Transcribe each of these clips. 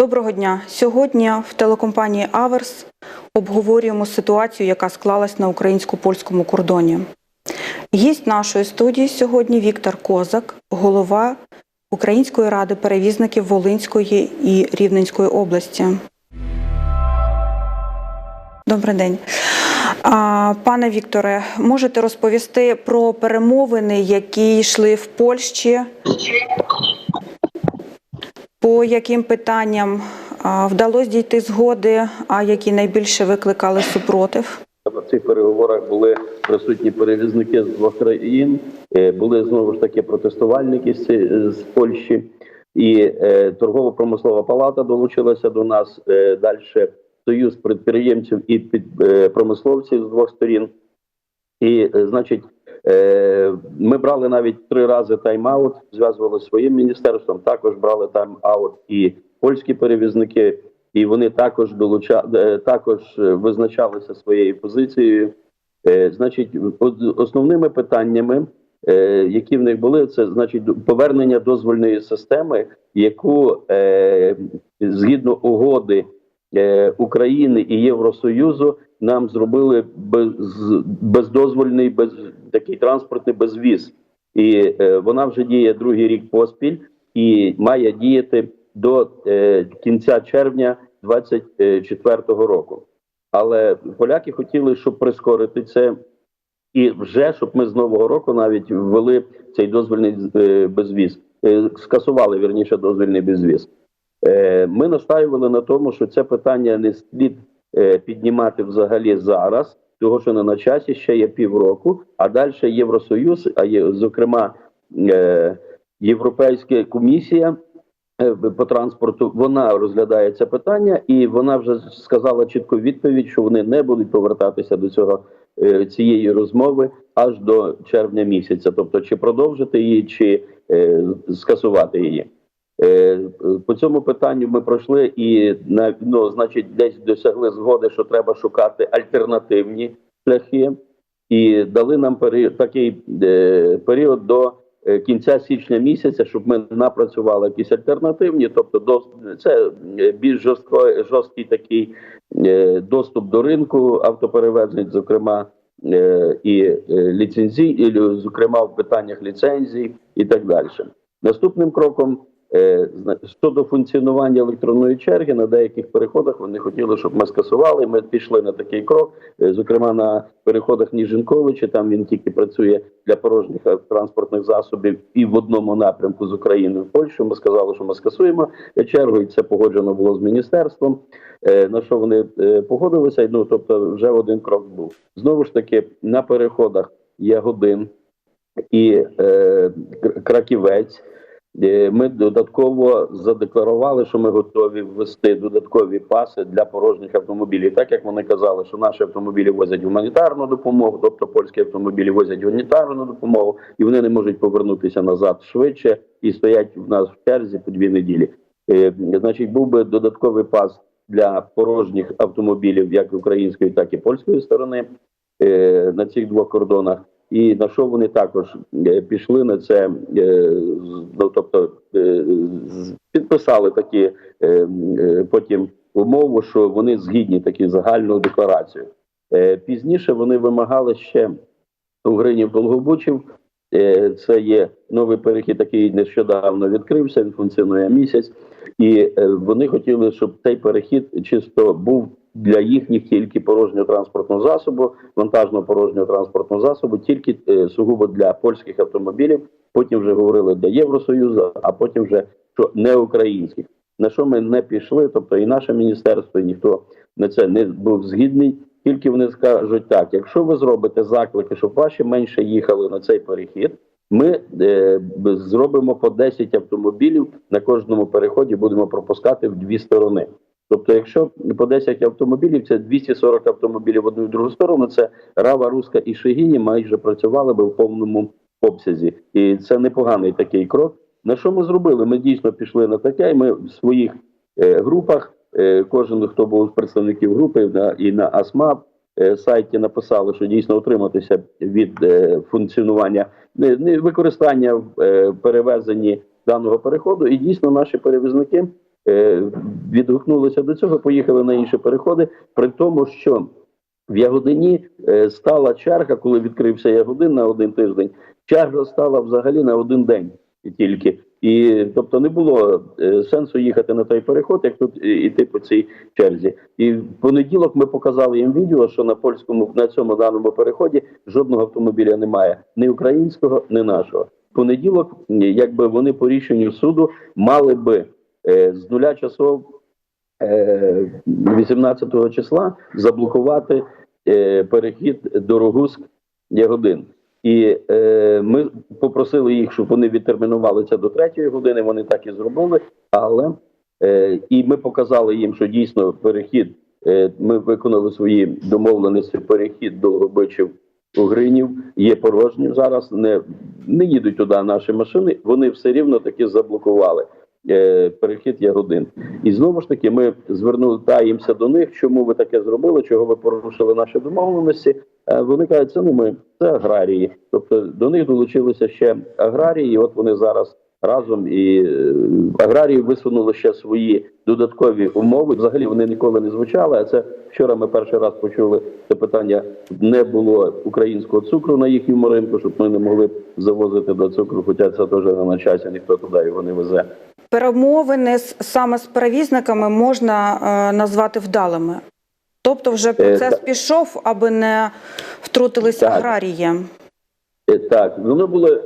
Доброго дня. Сьогодні в телекомпанії Аверс обговорюємо ситуацію, яка склалась на українсько-польському кордоні. Гість нашої студії сьогодні Віктор Козак, голова Української ради перевізників Волинської і Рівненської області. Добрий день. Пане Вікторе, можете розповісти про перемовини, які йшли в Польщі по яким питанням вдалося дійти згоди, а які найбільше викликали супротив? На цих переговорах були присутні перевізники з двох країн, е, були знову ж таки протестувальники з, Польщі, і е, торгово-промислова палата долучилася до нас. Е, Далі союз підприємців і промисловців з двох сторін. І, значить, ми брали навіть три рази тайм-аут, зв'язувалися зі своїм міністерством. Також брали тайм-аут і польські перевізники, і вони також долуча, е, також е, визначалися своєю позицією. Е, Значить, основними питаннями, е, які в них були, це значить повернення дозвольної системи, яку е, згідно угоди е, України і Євросоюзу нам зробили без, бездозвольний, без такий транспортний безвіз, і е, вона вже діє другий рік поспіль і має діяти до е, кінця червня 2024 року. Але поляки хотіли, щоб прискорити це, і вже щоб ми з нового року навіть ввели цей дозвольний е, безвіз, е, скасували вірніше дозвольний безвіз. Е, Ми настаювали на тому, що це питання не слід е, піднімати взагалі зараз, того що не на часі ще є півроку, а далі Євросоюз, а є зокрема е, Європейська комісія по транспорту, вона розглядає це питання, і вона вже сказала чітку відповідь, що вони не будуть повертатися до цього цієї розмови аж до червня місяця, тобто чи продовжити її, чи скасувати її. Е, По цьому питанню ми пройшли і ну, значить, десь досягли згоди, що треба шукати альтернативні шляхи, і дали нам пері... такий е, період до е, кінця січня місяця, щоб ми напрацювали якісь альтернативні, тобто до це більш жорстко, жорсткий такий доступ до ринку автоперевезень, зокрема. І ліцензій, і, зокрема в питаннях ліцензій і так далі. Наступним кроком Щодо функціонування електронної черги на деяких переходах вони хотіли, щоб ми скасували. Ми пішли на такий крок. Е, Зокрема, на переходах Ніжинковичі, там він тільки працює для порожніх е, транспортних засобів і в одному напрямку з України в Польщу. Ми сказали, що ми скасуємо е, чергу, і це погоджено було з міністерством. Е, На що вони е, погодилися? Ну тобто, вже один крок був. Знову ж таки, на переходах є годин і е, краківець. Е, Ми додатково задекларували, що ми готові ввести додаткові паси для порожніх автомобілів. Так як вони казали, що наші автомобілі возять гуманітарну допомогу, тобто польські автомобілі возять гуманітарну допомогу, і вони не можуть повернутися назад швидше і стоять в нас в черзі по дві неділі. Е, Значить, був би додатковий пас для порожніх автомобілів, як української, так і польської сторони е, на цих двох кордонах. І на що вони також е, пішли на це, е, ну, тобто е, підписали такі потім умову, що вони згідні такі загальну декларацію. Пізніше вони вимагали ще Угринів Долгобучів. Е, Це є новий перехід, який нещодавно відкрився. Він функціонує місяць, і вони хотіли, щоб цей перехід чисто був для їхніх тільки порожнього транспортного засобу, вантажного порожнього транспортного засобу, тільки е, сугубо для польських автомобілів. Потім вже говорили для Євросоюзу, а потім вже що не українських. На що ми не пішли, тобто і наше міністерство, і ніхто на це не був згідний. Тільки вони скажуть так: якщо ви зробите заклики, щоб ваші менше їхали на цей перехід, ми е, зробимо по 10 автомобілів на кожному переході, будемо пропускати в дві сторони. Тобто, якщо по 10 автомобілів, це 240 автомобілів в одну і в другу сторону, це Рава, Руска і Шегіні майже працювали би в повному обсязі. І це непоганий такий крок. На що ми зробили? Ми дійсно пішли на таке, і ми в своїх е, групах, е, кожен, хто був з представників групи на, і на АСМАП е, сайті написали, що дійсно утриматися від е, функціонування, не, не використання в е, перевезенні даного переходу. І дійсно наші перевізники відгукнулися до цього, поїхали на інші переходи, при тому, що в Ягодині е, стала черга, коли відкрився Ягодин на один тиждень. Черга стала взагалі на один день тільки. І тобто не було е, сенсу їхати на той переход, як тут е, іти по цій черзі. І в понеділок ми показали їм відео, що на польському на цьому даному переході жодного автомобіля немає, ні українського, ні нашого. В понеділок, е, якби вони по рішенню суду мали би е, з нуля часов е, 18 числа заблокувати е, перехід Дорогуськ Ягодин. І е, ми попросили їх, щоб вони відтермінували це до третьої години. Вони так і зробили. Але е, і ми показали їм, що дійсно перехід. Е, ми виконали свої домовленості. Перехід до Гобичів Угринів є порожнім зараз. Не, не їдуть туди наші машини. Вони все рівно таки заблокували е, перехід Ягодин. І знову ж таки, ми звертаємося до них, чому ви таке зробили, чого ви порушили наші домовленості. Е, Вони кажуть, це ну ми це аграрії. Тобто до них долучилися ще аграрії. і От вони зараз разом і е, аграрії висунули ще свої додаткові умови. Взагалі вони ніколи не звучали. А це вчора ми перший раз почули це питання. Не було українського цукру на їхньому ринку, щоб ми не могли завозити до цукру, хоча це теж не на часі, ніхто туди його не везе. Перемовини саме з перевізниками можна е, назвати вдалими. Тобто, вже процес так. пішов, аби не втрутилися аграрії. Е, Так, вони були,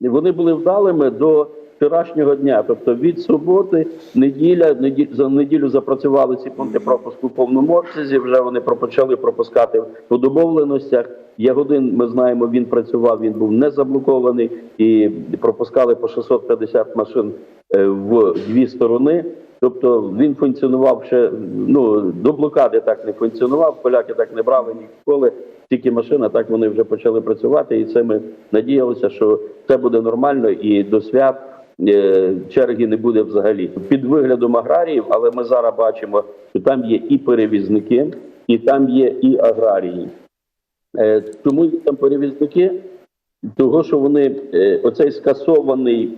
вони були вдалими до вчорашнього дня. Тобто від суботи, неділя, неді- за неділю запрацювали ці пункти пропуску в повному обсязі. Вже вони почали пропускати по домовленостях. Ягодин, ми знаємо, він працював, він був не заблокований і пропускали по 650 машин е, в дві сторони. Тобто він функціонував ще ну до блокади так не функціонував. Поляки так не брали ніколи. Тільки машина, так вони вже почали працювати, і це ми надіялися, що це буде нормально і до свят е, черги не буде взагалі під виглядом аграріїв. Але ми зараз бачимо, що там є і перевізники, і там є і аграрії. Е, Чому там перевізники? Того, що вони е, оцей скасований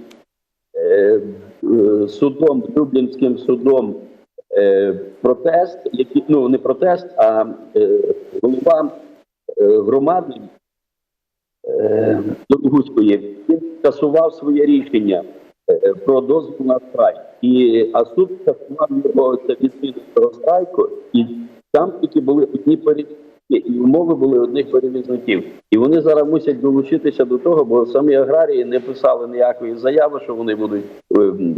судом, Люблінським судом протест, який ну не протест, а голова громади е, Дорогуської, він скасував своє рішення е, про дозвіл на страйк. І а суд скасував його це відміну цього страйку, і там тільки були одні перевізники, і умови були одних перевізників. І вони зараз мусять долучитися до того, бо самі аграрії не писали ніякої заяви, що вони будуть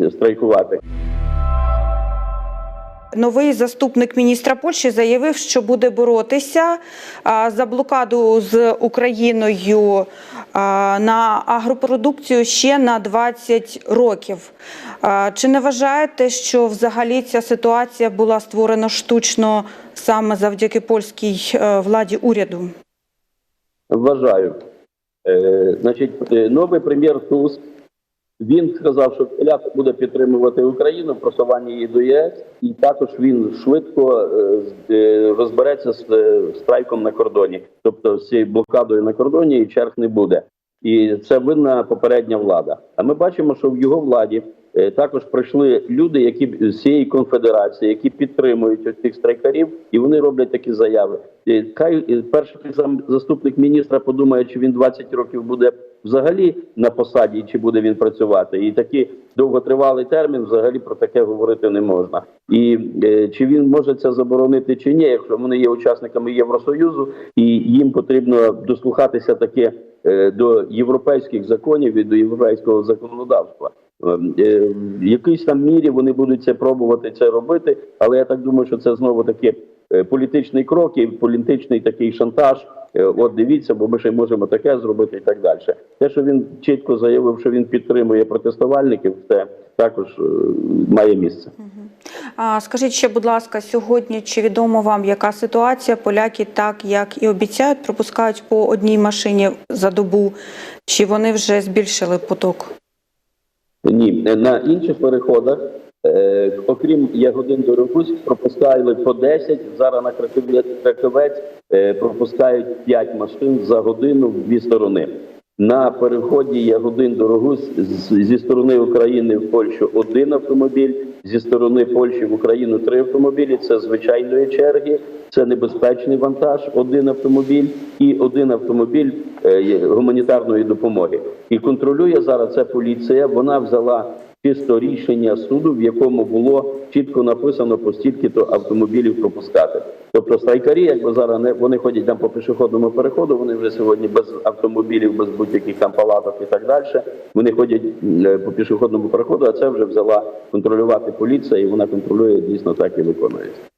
е, страйкувати. Новий заступник міністра Польщі заявив, що буде боротися за блокаду з Україною на агропродукцію ще на 20 років. Чи не вважаєте, що взагалі ця ситуація була створена штучно саме завдяки польській е, владі уряду? Вважаю. Е, значить, е, новий прем'єр Туск, він сказав, що поляк буде підтримувати Україну в просуванні її до ЄС, і також він швидко е, е, розбереться з е, страйком на кордоні, тобто з цією блокадою на кордоні і черг не буде. І це винна попередня влада. А ми бачимо, що в його владі також прийшли люди, які з цієї конфедерації, які підтримують цих страйкарів, і вони роблять такі заяви. Хай перший заступник міністра подумає, чи він 20 років буде взагалі на посаді, чи буде він працювати. І такий довготривалий термін взагалі про таке говорити не можна. І е, чи він може це заборонити чи ні, якщо вони є учасниками Євросоюзу, і їм потрібно дослухатися таке е, до європейських законів і до європейського законодавства. Е, е, В якійсь там мірі вони будуть це пробувати це робити, але я так думаю, що це знову таки політичний крок і політичний такий шантаж. Е, От дивіться, бо ми ще можемо таке зробити і так далі. Те, що він чітко заявив, що він підтримує протестувальників, це також е, має місце. А скажіть ще, будь ласка, сьогодні чи відомо вам, яка ситуація? Поляки так як і обіцяють, пропускають по одній машині за добу, чи вони вже збільшили поток? Ні, е, на інших переходах, е, окрім Ягодин до Рогуськ, пропускали по 10, зараз на Краковець е, пропускають 5 машин за годину в дві сторони. На переході Ягодин Дорогусь зі сторони України в Польщу один автомобіль, зі сторони Польщі в Україну три автомобілі. Це звичайної черги, це небезпечний вантаж, один автомобіль і один автомобіль е, гуманітарної допомоги. І контролює зараз це поліція. Вона взяла чисто рішення суду, в якому було чітко написано по стільки-то автомобілів пропускати. Тобто страйкарі, якби зараз не вони ходять там по пішохідному переходу, вони вже сьогодні без автомобілів, без будь-яких там палаток і так далі. Вони ходять е, по пішохідному переходу, а це вже взяла контролювати поліція, і вона контролює дійсно так і виконується.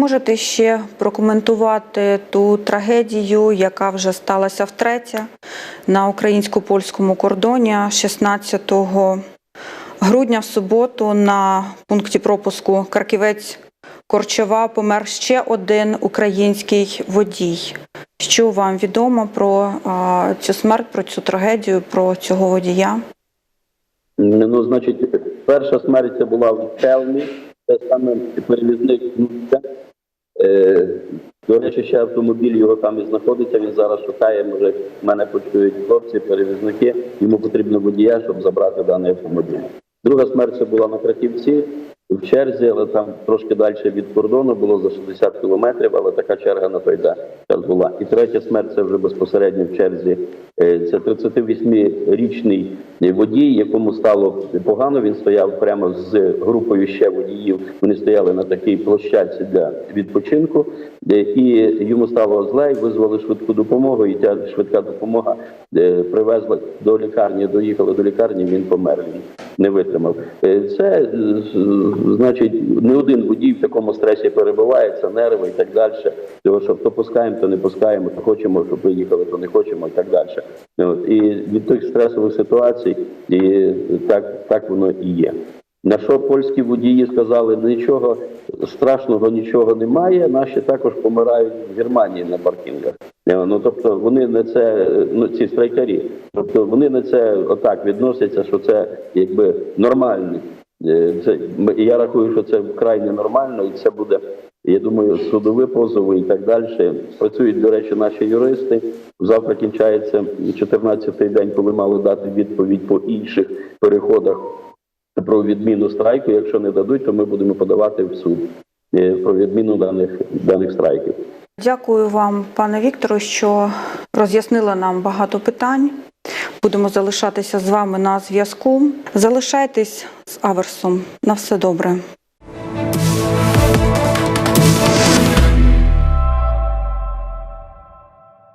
Можете ще прокоментувати ту трагедію, яка вже сталася втретє на українсько-польському кордоні 16 грудня в суботу на пункті пропуску Краківець Корчова помер ще один український водій. Що вам відомо про цю смерть, про цю трагедію, про цього водія? Ну, значить, перша смерть це була в Челні, це саме перевізник до речі, ще автомобіль його там і знаходиться. Він зараз шукає. Може, мене почують хлопці, перевізники. Йому потрібно водія, щоб забрати даний автомобіль. Друга смерть це була на Краківці в черзі, але там трошки далі від кордону було за 60 кілометрів, але така черга на той час була. І третя смерть це вже безпосередньо в черзі. Е, Це 38-річний водій, якому стало погано. Він стояв прямо з групою ще водіїв. Вони стояли на такій площадці для відпочинку, Е, і йому стало зле, і визвали швидку допомогу. І ця швидка допомога е, привезла до лікарні. Доїхали до лікарні. Він помер. Він не витримав. Це значить, не один водій в такому стресі перебуває, це нерви і так далі. Того, що то пускаємо, то не пускаємо, то хочемо, щоб виїхали, то не хочемо і так далі. От. І від тих стресових ситуацій і так, так воно і є. На що польські водії сказали, нічого страшного, нічого немає. Наші також помирають в Германії на паркінгах. Е, Ну тобто вони на це ну ці страйкарі. Тобто вони на це отак відносяться, що це якби нормально. Е, Це я рахую, що це вкрай ненормально, і це буде. Я думаю, судові позови і так далі. Працюють, до речі, наші юристи. Завтра кінчається 14-й день, коли мали дати відповідь по інших переходах про відміну страйку. Якщо не дадуть, то ми будемо подавати в суд е, про відміну даних даних страйків. Дякую вам, пане Віктору, що роз'яснили нам багато питань. Будемо залишатися з вами на зв'язку. Залишайтесь з Аверсом. На все добре.